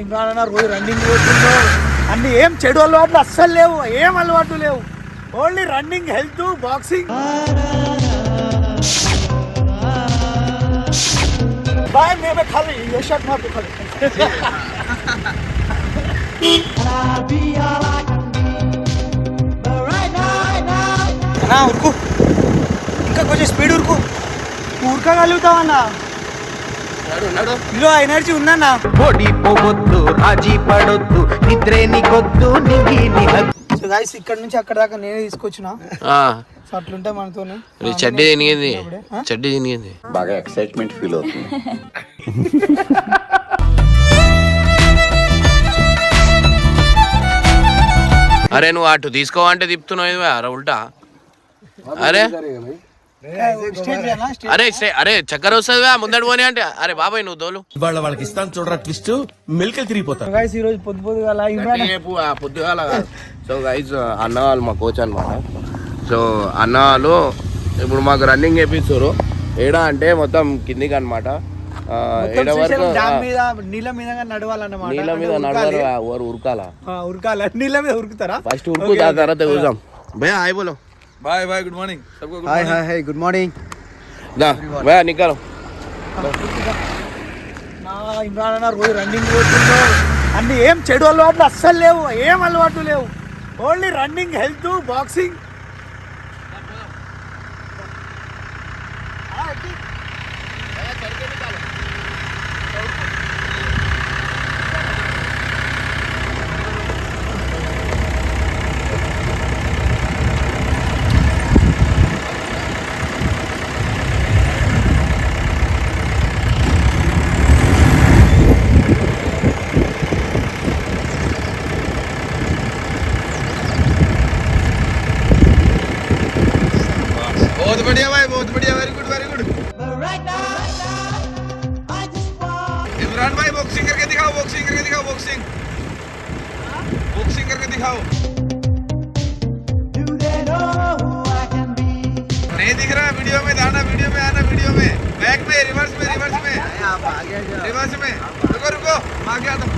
ఇమ్రాన్ అన్న రోజు రన్నింగ్ పోతుందో అన్ని ఏం చెడు అలవాట్లు అస్సలు లేవు ఏం అలవాట్లు లేవు. Only running health boxing boy మేమే ఖాళీ. యశాక్ ఖాళీ. ఉరుకు ఇంకా కొంచెం స్పీడ్ ఉరుకు ఊరుకగలుగుతావన్నా మీలో ఎనర్జీ ఉందన్నా ఓడిపోవద్దు రాజీ పడొద్దు నిద్రే నీకొద్దు నిగి సో గైస్ ఇక్కడ నుంచి అక్కడ దాకా నేనే తీసుకొచ్చిన. ఆ, సో అట్లుంటే మనతోనే. చెడ్డీ తినిగింది? చెడ్డీ తినిగింది. బాగా ఎక్సైట్మెంట్ ఫీల్ అవుతుంది. అరే నువ్వు అటు తీసుకోవంటే తిప్పుతున్నావు ఇది అరే ఉల్టా. అరే. అరే అరే చక్కెర వస్తుంది ముందడు పోనీ అంటే అరే బాబాయ్ నువ్వు తోలు వాళ్ళ వాళ్ళకి ఇస్తాను చూడరా ట్విస్ట్ మిల్క్ తిరిగిపోతారు. సో గైస్ ఈ రోజు పొద్దు పొద్దుగాల ఇమ్రాన్ పొద్దుగాల సో గైజ్ అన్న వాళ్ళు మా కోచ్ అనమాట సో అన్న వాళ్ళు ఇప్పుడు మాకు రన్నింగ్ చేపిస్తారు ఏడా అంటే మొత్తం కిందికి అనమాట ఏడ వరకు నీళ్ళ మీద నడవాలన్నమాట. నీళ్ళ మీద అంటే నడవరు ఉరకాలి. ఎవరు ఉరకాల. నీళ్ళ మీద ఉరుకుతారా? ఫస్ట్ ఉరుకు తర్వాత చూసాం భయ హాయ్ బోలో. बाय बाय गुड मॉर्निंग सबको good hi hi hi good morning దా భయ నికాలో నా ఇమ్రాన్ అన్న రోజు రన్నింగ్ పోతుందో అన్ని ఏం చెడు అలవాట్లు అస్సలు లేవు ఏం అలవాట్లు లేవు ఓన్లీ రన్నింగ్ హెల్త్ బాక్సింగ్ बहुत बढ़िया भाई बहुत बढ़िया very good very good Imran भाई बॉक्सिंग करके दिखाओ बॉक्सिंग करके दिखाओ बॉक्सिंग बॉक्सिंग करके दिखाओ। नहीं दिख रहा वीडियो में आना वीडियो में आना वीडियो में। बैक में रिवर्स में रिवर्स में। रिवर्स में। रुको रुको मैं आगे आता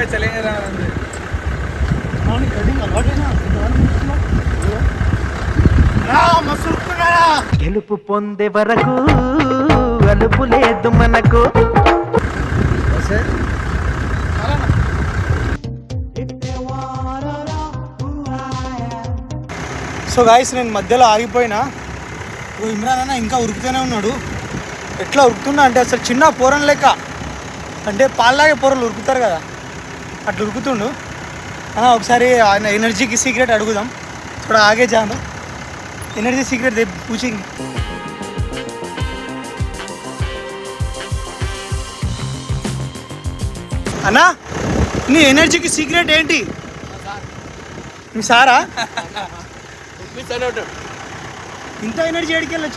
अब चल जाओ अब चले जाओ अरे भाई चलेंगे आराम से నాని కటింగ్ అలవాటేనా నాని చూస్తున్నావు? రా మసులుకున్నారా గెలుపు పొందే వరకు అలుపు లేదు మనకు సో గాయస్ నేను మధ్యలో ఆగిపోయినా ఓ ఇమ్రాన్ అన్న ఇంకా ఉరుకుతూనే ఉన్నాడు ఎట్లా ఉరుకుతున్నా అంటే అసలు చిన్న పోరం లెక్క అంటే పాల్లాగే పోరలు ఉరుకుతారు కదా అట్లా ఉరుకుతుండు ఒకసారి ఆయన ఎనర్జీకి సీక్రెట్ అడుగుదాం. ఇక్కడ ఆగే జాను. ఎనర్జీ సీక్రెట్ పూచింగ్ అన్నా నీ ఎనర్జీకి సీక్రెట్ ఏంటి? మీ సారా? ఇంత ఎనర్జీ ఎడికి వెళ్ళి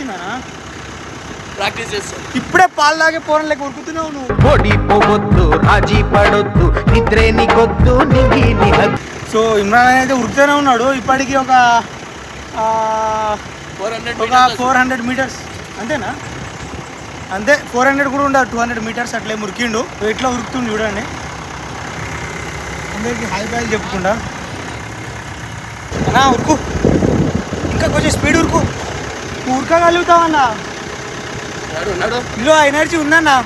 ప్రాక్టీస్ చేస్తాను ఇప్పుడే పాలు తాగే పోరం లెక్క ఉరుకుతున్నావు నువ్వు. ఓడిపోవద్దు రాజీ పడొద్దు నిద్రే నీకొద్దు నిగి సో ఇమ్రాన్ అయితే ఉరుకుతూనే ఉన్నాడు. ఇప్పటికి ఒక ఆ, ఒక ఫోర్ హండ్రెడ్ మీటర్స్. అంతేనా? అంతే ఫోర్ హండ్రెడ్ కూడా ఉండదు టూ హండ్రెడ్ మీటర్స్ అట్లే మురికిండు ఎట్లా ఉరుకుతుంది చూడండి. అందరికి హై బాయ్ చెప్పుకుండా అన్నా ఉరుకు. ఇంకా కొంచెం స్పీడ్ ఉరుకు. నువ్వు ఉరకగలుగుతావు అన్నా ఎనర్జీ ఉందన్నా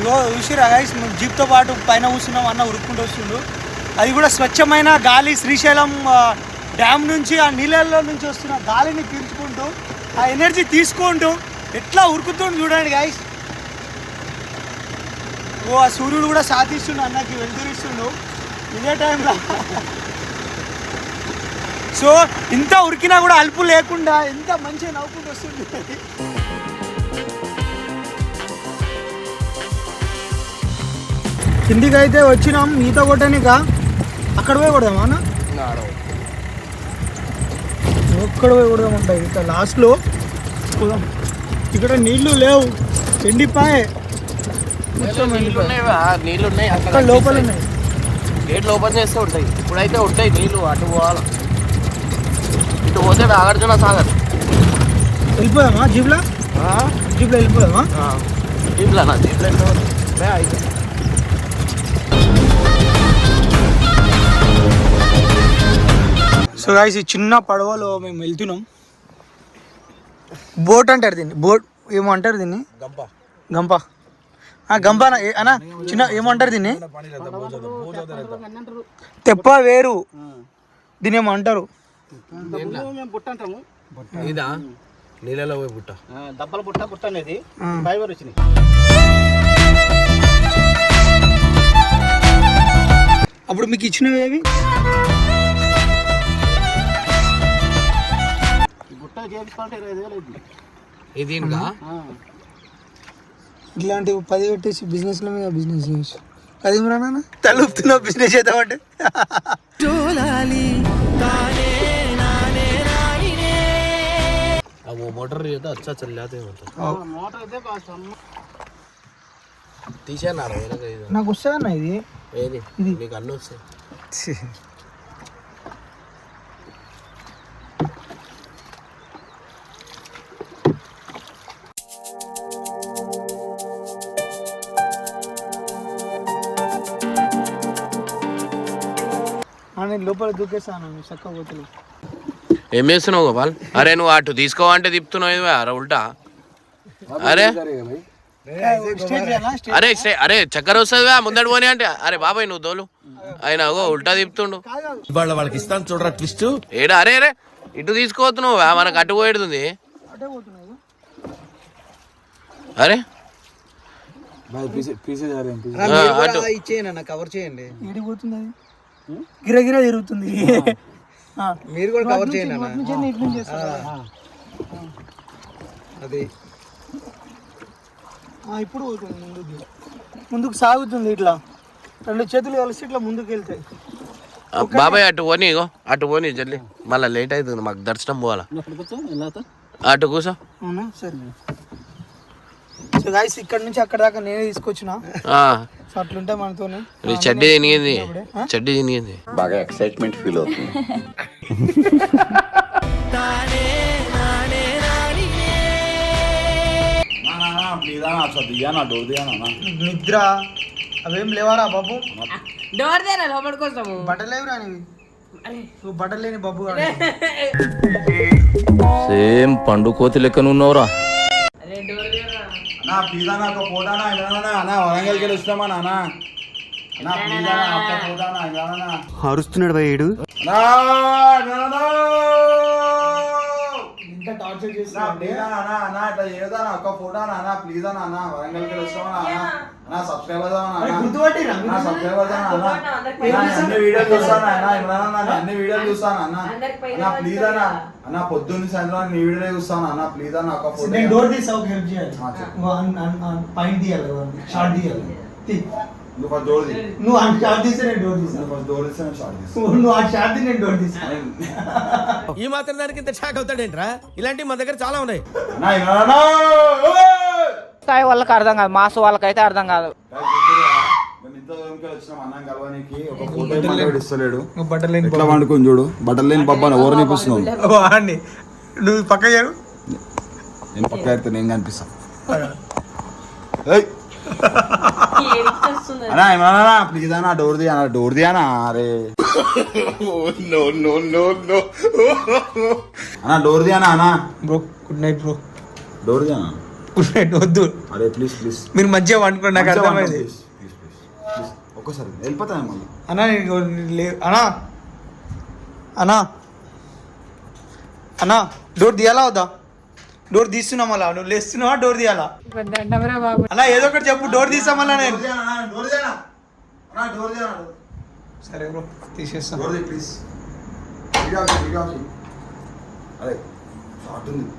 ఇగో చూసిరా గైస్ జీప్తో పాటు పైన కూర్చున్నాం అన్న ఉరుక్కుంటూ వస్తుండు. అది కూడా స్వచ్ఛమైన గాలి శ్రీశైలం డ్యామ్ నుంచి ఆ నీళ్ళల్లో నుంచి వస్తున్న గాలిని పీల్చుకుంటూ ఆ ఎనర్జీ తీసుకుంటూ ఎట్లా ఉరుకుతుంది చూడండి గాయస్ ఓ ఆ సూర్యుడు కూడా సాధిస్తుండు అన్నకి వెళ్తురిస్తుండు ఇదే టైంలో సో ఇంత ఉరికినా కూడా అలుపు లేకుండా ఎంత మంచిగా నవ్వుకుంటూ వస్తుంది. కిందికి అయితే వచ్చినాం ఈత కొట్టనిక అక్కడ పోయి కొడదామా అన్న? ఒక్కడ పోయి కొడదాం ఉంటాయి ఈత లాస్ట్లో. ఇక్కడ నీళ్ళు లేవు ఎండిపాయే. నీళ్ళు ఉన్నాయి అక్కడ లోపల ఉన్నాయి. గేట్లు ఓపెన్ చేస్తే ఉంటాయి. ఇప్పుడైతే ఉంటాయి నీళ్ళు అటు పోవాలి. ఇటు పోతే నాగార్జున సాగర్. వెళ్ళిపోదామా? జీప్లా? జీప్లో వెళ్ళిపోదామా? జీప్లా నా జీప్లో అయితే సో గాయస్ ఈ చిన్న పడవలో మేము వెళ్తున్నాం. బోట్ అంటారు దీన్ని. బోట్ ఏమో అంటారు దీన్ని? గంప. గంప. ఆ, గంప అన్న, ఏ- అన్న చిన్న ఏమంటారు దీన్ని? తెప్ప వేరు. దీన్ని ఏమో అంటారు. ఇదా? నీళ్ళలో పోయి పుట్ట దబ్బల పుట్ట పుట్ట అనేది. ఫైబర్ వచ్చినాయి. అప్పుడు మీకు ఇచ్చినవి ఏవి? గుట్ట చేయించుకోవాలంటే ఇరవై ఐదు వేలు ఇది ఇట్లాంటి పది పెట్టేసి బిజినెస్ల మీద బిజినెస్ చేయొచ్చు అది నాన్న? తలుపుతున్నా బిజినెస్ చేద్దామంటే. वो मोटर ये तो अच्छा चल जाते हैं मतलब మోటార్ అయితే కాస్త అమ్మ. తీసేనా వెనక ఇది నాకు వస్తుంది అన్న ఇది ఏది ఇది. నీకు అన్నీ వస్తాయి ఆ, నేను లోపల దూకేస్తాను చక్క పోతలు ఏం చేస్తున్నావు గోపాల్? అరే నువ్వు అటు తీసుకోవంటే తిప్పుతున్నావు అరే ఉల్టా. అరే. అరే స్టే- అరే చక్కెర వస్తుందివా ముందడు పోనీ అంటే. అరే బాబాయ్ నువ్వు తోలు. ఆయన ఉల్టా తిప్పుతుండు. ఇవాళ వాళ్ళకి ఇస్తాను చూడరా ట్విస్ట్. ఏడా అరే అరే ఇటు తీసుకోవద్దు నువ్వు మనకు అటు పోయేడుతుంది అరే. కవర్ చేయండి. తిరుగుతుంది. మీరు కూడా కవర్ చేయండి అన్న? అది. ఆ, ఇప్పుడు ముందుకు. ముందుకు సాగుతుంది ఇట్లా. రెండు చేతులు కలిసి ఇట్లా ముందుకు వెళ్తాయి. బాబాయ్ అటు పోనీ ఇగో. అటు పోనీ జల్లి. మళ్ళీ లేట్ అవుతుంది మాకు దర్శనం పోవాలా? అటు కూసో. అవునా? సరే. సో గాయస్ ఇక్కడ నుంచి అక్కడ దాకా నేనే తీసుకొచ్చిన. అట్లుంటే మనతోనే. చెడ్డీ తినిగింది. చెడ్డీ తినిగింది. బాగా ఎక్సైట్మెంట్ ఫీల్ అవుతుంది. నిద్ర అవేం లేవారా బాబు? డోర్ దేనా లోపలికి వస్తాము బట్టలు లేవురా నీవి. నువ్వు బట్టలు లేని బాబు. సేమ్ పండు కోతి లెక్కనున్నవరా. నా ప్లీజ్ అన్న ఒక ఫోటో అన్న వరంగల్కి వెళ్ళి వస్తామా నాన్న? నా ఒక్క ఫోటో అన్న ఇవ్వనా అరుస్తున్నాడు భయ్యుడు ఇంత టార్చర్ నా చేస్తున్నా ప్లీజ్ అన్న అన్న ఇట్లా చేయదా ఒక్క ఫోటో అన్న అన్న ప్లీజ్ అన్న అన్న వరంగల్కి వెళ్ళి వస్తామా అన్న అన్న సబ్స్క్రైబర్ అన్న గుర్తుపట్టిరా అన్న సబ్స్క్రైబర్ అన్న అన్న వీడియోలు చూస్తాను అన్న ఇమ్రాన్ అన్న నేను అన్ని వీడియోలు చూస్తాను అన్న అన్న ప్లీజ్ అన్న అన్న పొద్దున్న సాయంత్రం నీ వీడియో చూస్తాను అన్న ప్లీజ్ అన్న ఒక ఫోటో నేను డోర్ తీసా ఒక హెల్ప్ చేయాలి. పాయింట్ తీయాలి షార్ట్ తీయాలి. తీ. నువ్వు ఫస్ట్ డోర్. నువ్వు ఆ షార్ట్ తీస్తే నేను డోర్ తీసా నువ్వు ఫస్ట్ డోర్ తీస్తే నేను షార్ట్ తీస్తాను నువ్వు ఆ షార్ట్ తీ, నేను డోర్ తీసా ఈ మాత్రం దానికి ఇంత షాక్ అవుతాడేంట్రా? ఇలాంటివి మా దగ్గర చాలా ఉన్నాయి. స్థాయి వాళ్ళకి అర్థం కాదు మాస్ వాళ్ళకైతే అర్థం కాదు. వచ్చినాం అన్నం కలవడానికి ఒక ఫోటో ఇమ్మన్నాడు ఇస్తలేడు బట్టలు లేని ఎట్లా వండుకొని చూడు. బట్టలు లేని పబ్బాని ఎవరు నిపిస్తున్నావు వాడిని. నువ్వు పక్క చేరు నేను పక్క అయితే నేను కనిపిస్తా. ఏయ్. అన్నా ఏమన్నా ప్లీజ్ అన్న డోర్ ది అన్న డోర్ ది అన్న అరే. అన్న డోర్ ది అన్న అన్న. Bro good night bro door the అన్న. గుడ్ నైట్ వద్దు. అరే ప్లీజ్ ప్లీజ్ మీరు మంచిగా వండుకోండి నాకు అర్థమైంది. ఒక్కసారి వెళ్ళిపోతాను మళ్ళీ. అన్నా అన్నా. అన్నా. అన్నా డోర్ తీయాలా వద్దా? డోర్ తీస్తున్నా మళ్ళా. నువ్వు లేస్తున్నావా? డోర్ తీయాలా? అలా ఏదో ఒకటి చెప్పు. డోర్ తీసా మళ్ళా నేను. సరే బ్రో తీసేస్తాను అరే ఉంది.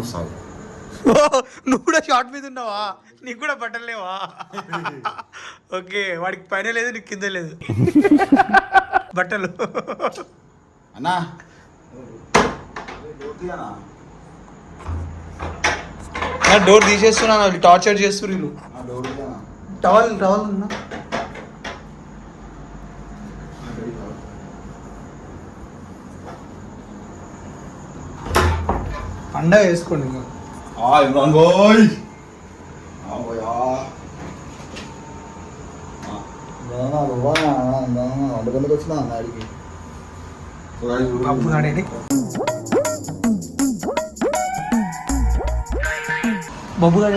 వస్తావు ఓ, నువ్వు కూడా షార్ట్ మీద ఉన్నావా? నీకు కూడా బట్టలు లేవా? ఓకే వాడికి పైన లేదు నీకు కింద లేదు. బట్టలు. అన్నా. నా డోర్ తీసేస్తున్నాను వాళ్ళు టార్చర్ చేస్తున్నారు వీళ్ళు టవల్ టవల్ ఉన్నా అండ వేసుకోండి ఇంకా. ఆ ఇమ్రాన్ బాయ్ ఆ బాయ్ ఆ బాగా